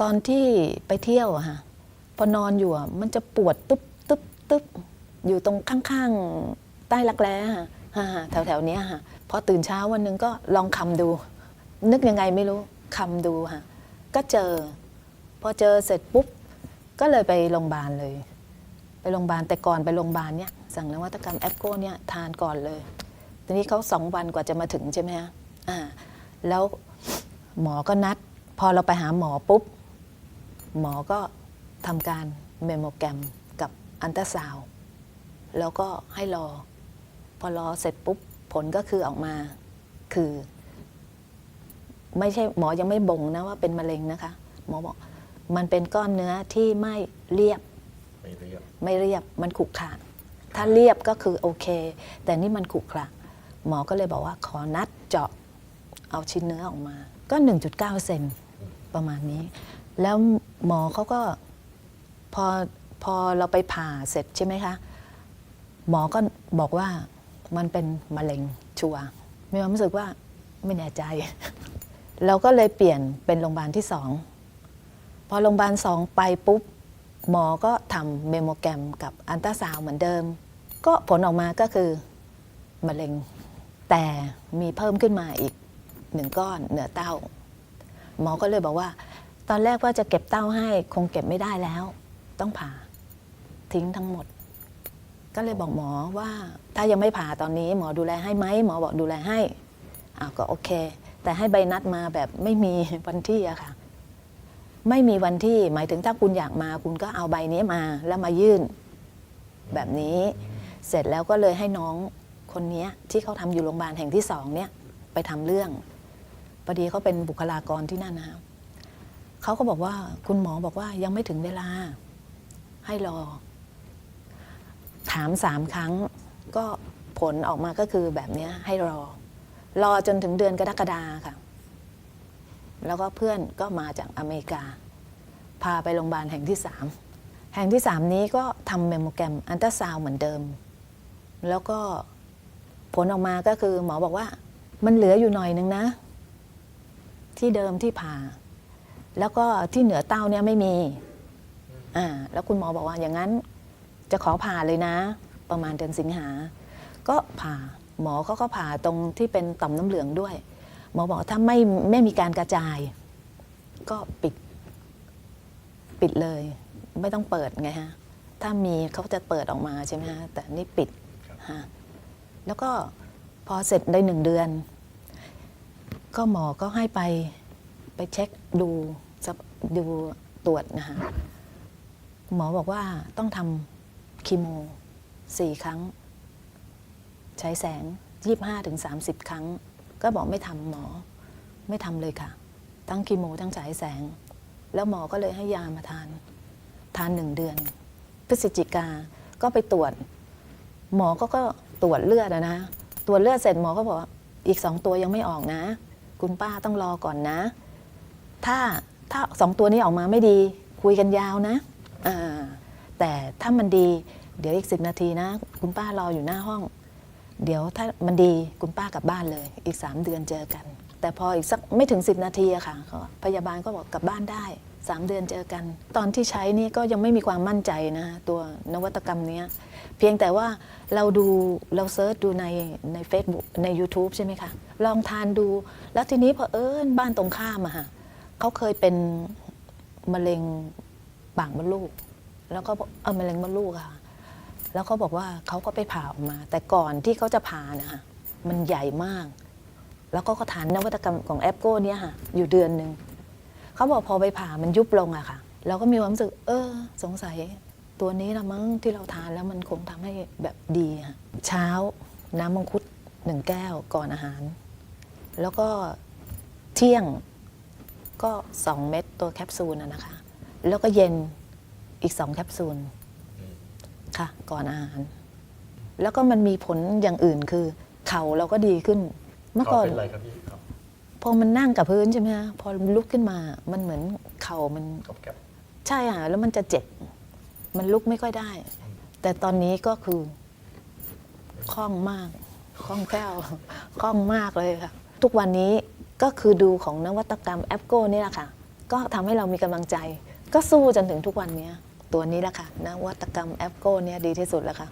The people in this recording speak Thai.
ตอนที่ไปเที่ยวอะค่ะพอนอนอยู่อะมันจะปวดตึ๊บตึ๊บตึ๊บอยู่ตรงข้างๆ ใต้รักแร้อะค่ะแถวแถวๆเนี้ยค่ะพอตื่นเช้าวันหนึงก็ลองคำดู นึกยังไงไม่รู้คำดูค่ะ ก็เจอ พอเจอเสร็จปุ๊บ ก็เลยไปโรงพยาบาลเลย ไปโรงพยาบาลแต่ก่อนไปโรงพยาบาลเนี่ยสั่งนวัตกรรมแอปโก้เนี่ยทานก่อนเลย ทีนี้เขาสองวันกว่าจะมาถึงใช่ไหมฮะอ่าแล้วหมอก็นัด พอเราไปหาหมอปุ๊บ หมอก็ทำการเมมโมแกรมกับอันตราซาวด์แล้วก็ให้รอ พอรอเสร็จปุ๊บผลก็คือออกมาคือ ไม่ใช่หมอยังไม่บ่งนะว่าเป็นมะเร็งนะคะ หมอบอกมันเป็นก้อนเนื้อที่ไม่เรียบ ไม่เรียบ ไม่เรียบมันขรุขระถ้าเรียบก็คือโอเค แต่นี่มันขรุขระหมอก็เลยบอกว่าขอนัดเจาะเอาชิ้นเนื้อออกมา ก็ 1.9 เซนประมาณนี้ แล้วหมอเขาก็พอพอเราไปผ่าเสร็จใช่ไหมคะ หมอก็บอกว่ามันเป็นมะเร็งชัวร์มีความรู้สึกว่าไม่แน่ใจ เราก็เลยเปลี่ยนเป็นโรงพยาบาลที่สองพอโรงพยาบาลสองไปปุ๊บ หมอก็ทำเมโมแกรมกับอันตราซาวเหมือนเดิม ก็ผลออกมาก็คือมะเร็ง แต่มีเพิ่มขึ้นมาอีกหนึ่งก้อนเหนือเต้า หมอก็เลยบอกว่า ตอนแรกว่าจะเก็บเต้าให้คงเก็บไม่ได้แล้ว ต้องผ่า ทิ้งทั้งหมด ก็เลยบอกหมอว่า ถ้ายังไม่ผ่าตอนนี้ หมอดูแลให้ไหมหมอบอกดูแลให้อ้าวก็โอเค แต่ให้ใบนัดมาแบบไม่มีวันที่อะค่ะ ไม่มีวันที่หมายถึงถ้าคุณอยากมา คุณก็เอาใบนี้มาแล้วมายื่น แบบนี้ เสร็จแล้วก็เลยให้น้องคนนี้ที่เขาทำอยู่โรงพยาบาลแห่งที่สองเนี่ยไปทำเรื่องพอดีเขาเป็นบุคลากรที่นั่นนะคะ เขาก็บอกว่าคุณหมอบอกว่ายังไม่ถึงเวลาให้รอ ถามสามครั้ง ก็ผลออกมาก็คือแบบนี้ให้รอ รอจนถึงเดือนกรกฎาค่ะ แล้วก็เพื่อนก็มาจากอเมริกา พาไปโรงพยาบาลแห่งที่สามแห่งที่สามนี้ก็ทำเมมโมแกรมอันตราซาวเหมือนเดิม แล้วก็ผลออกมาก็คือหมอบอกว่า มันเหลืออยู่หน่อยนึงนะ ที่เดิมที่ผ่า แล้วก็ที่เหนือเต้าเนี่ยไม่มีอ่าแล้วคุณหมอบอกว่าอย่างนั้นจะขอผ่าเลยนะ ประมาณเดือนสิงหา ก็ผ่าหมอเขาก็ผ่าตรงที่เป็นต่อมน้ำเหลืองด้วย หมอบอกถ้าไม่ไม่มีการกระจาย ก็ปิดปิดเลย ไม่ต้องเปิดไงฮะถ้ามีเขาจะเปิดออกมาใช่ไหมฮะแต่นี่ปิดฮะแล้วก็พอเสร็จได้หนึ่งเดือน ก็หมอก็ให้ไปไปเช็ค ดูสภดูตรวจนะฮะหมอบอกว่าต้องทำคีโมสี่ครั้ง ใช้แสง 25ถึง30 ครั้ง ก็บอกไม่ทำหมอไม่ทำเลยค่ะ ทั้งคีโมทั้งฉายแสง แล้วหมอก็เลยให้ยามาทาน ทานหนึ่งเดือน พฤศจิกาก็ไปตรวจ หมอก็ก็ตรวจเลือดอะนะตรวจเลือดเสร็จหมอก็บอกอีกสองตัวยังไม่ออกนะ คุณป้าต้องรอก่อนนะ ถ้าถ้าสองตัวนี้ออกมาไม่ดีคุยกันยาวนะแต่ถ้ามันดีเดี๋ยวอีกสิบนาทีนะ คุณป้ารออยู่หน้าห้อง เดี๋ยวถ้ามันดีคุณป้ากลับบ้านเลย อีก3เดือนเจอกัน แต่พออีกสักไม่ถึง10นาทีอะค่ะพยาบาลก็บอกกลับบ้านได้3เดือนเจอกัน ตอนที่ใช้นี่ก็ยังไม่มีความมั่นใจนะตัวนวัตกรรมเนี้ยเพียงแต่ว่าเราดูเราเซิร์ชดูในใน Facebook ใน YouTube ใช่ไหมคะ ลองทานดู แล้วทีนี้พอเอิญบ้านตรงข้ามอะค่ะ เขาเคยเป็นมะเร็งปากมดลูก แล้วก็เออมะเร็งมดลูกค่ะ แล้วเขาบอกว่าเขาก็ไปผ่าออกมา แต่ก่อนที่เขาจะผ่านะคะมันใหญ่มาก แล้วก็ก็ทานนวัตกรรมของแอปโก้เนี่ยค่ะ อยู่เดือนหนึ่งเขาบอกพอไปผ่ามันยุบลงอะค่ะ เราก็มีความรู้สึก เออ สงสัยตัวนี้ละมั้งที่เราทานแล้วมันคงทำให้แบบดีอะเช้าน้ำมังคุดหนึ่งแก้วก่อนอาหาร แล้วก็เที่ยง ก็สองเม็ดตัวแคปซูลอะนะคะ แล้วก็เย็นอีกสองแคปซูลค่ะ ก่อนอาหาร แล้วก็มันมีผลอย่างอื่นคือ เข่าเราก็ดีขึ้น เมื่อก่อนเป็นไรครับพี่ครับพอมันนั่งกับพื้นใช่ไหมคะพอลุกขึ้นมามันเหมือนเข่ามันกับแก๊บใช่ค่ะแล้วมันจะเจ็บ มันลุกไม่ค่อยได้ แต่ตอนนี้ก็คือคล่องมากคล่องแคล่วคล่องมากเลยค่ะ ทุกวันนี้ ก็คือดูของนวัตกรรมแอปโก้นี่แหละค่ะ ก็ทำให้เรามีกำลังใจ ก็สู้จนถึงทุกวันเนี้ยตัวนี้แหละค่ะนวัตกรรมแอปโก้เนี่ยดีที่สุดแล้วค่ะ